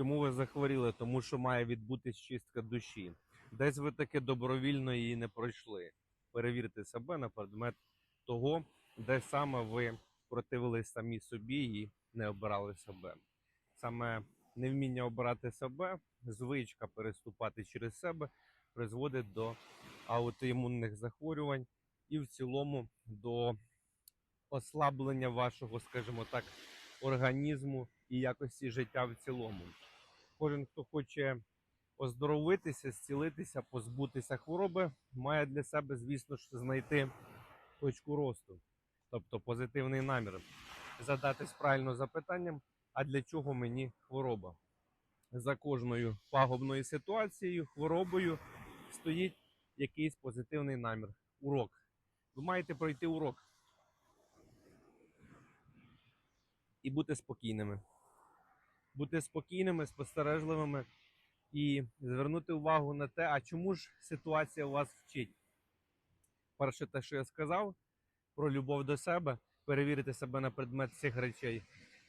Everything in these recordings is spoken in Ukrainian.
Чому ви захворіли? Тому що має відбутись чистка душі. Десь ви таки добровільно її не пройшли. Перевірте себе на предмет того, де саме ви противились самі собі і не обирали себе. Саме невміння обирати себе, звичка переступати через себе призводить до аутоімунних захворювань і в цілому до ослаблення вашого, скажімо так, організму і якості життя в цілому. Кожен, хто хоче оздоровитися, зцілитися, позбутися хвороби, має для себе, звісно ж, знайти точку росту, тобто позитивний намір, задатись правильно запитанням, а для чого мені хвороба? За кожною пагубною ситуацією, хворобою стоїть якийсь позитивний намір, урок. Ви маєте пройти урок і бути спокійними. Бути спокійними, спостережливими і звернути увагу на те, а чому ж ситуація у вас вчить. Перше, те, що я сказав про любов до себе, перевірити себе на предмет цих речей,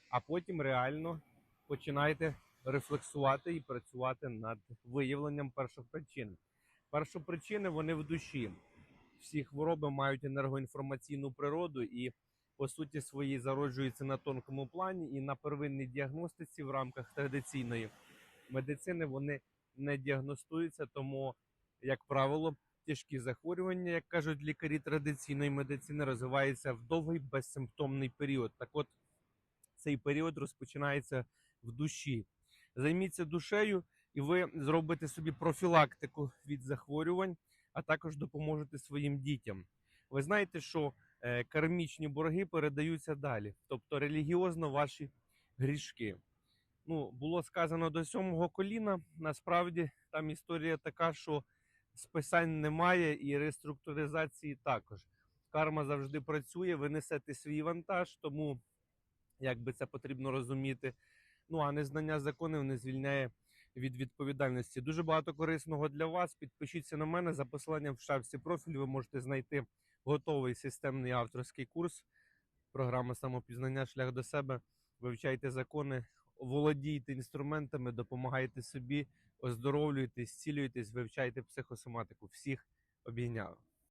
а потім реально починайте рефлексувати і працювати над виявленням першопричин. Першопричини вони в душі. Всі хвороби мають енергоінформаційну природу і по суті своїй зароджуються на тонкому плані і на первинній діагностиці в рамках традиційної медицини вони не діагностуються, тому, як правило, тяжкі захворювання, як кажуть лікарі традиційної медицини, розвиваються в довгий безсимптомний період. Так от цей період розпочинається в душі. Займіться душею, і ви зробите собі профілактику від захворювань, а також допоможете своїм дітям. Ви знаєте, що кармічні борги передаються далі, тобто релігіозно ваші грішки. Ну, було сказано до сьомого коліна. Насправді там історія така, що списань немає і реструктуризації також. Карма завжди працює, ви несете свій вантаж, тому як би це потрібно розуміти. Ну а незнання законів не звільняє від відповідальності. Дуже багато корисного для вас. Підпишіться на мене за посиланням в шапці профіль. Ви можете знайти готовий системний авторський курс. Програма самопізнання шлях до себе. Вивчайте закони, володійте інструментами, допомагайте собі, оздоровлюйтесь, зцілюйтесь, вивчайте психосоматику. Всіх обійняв.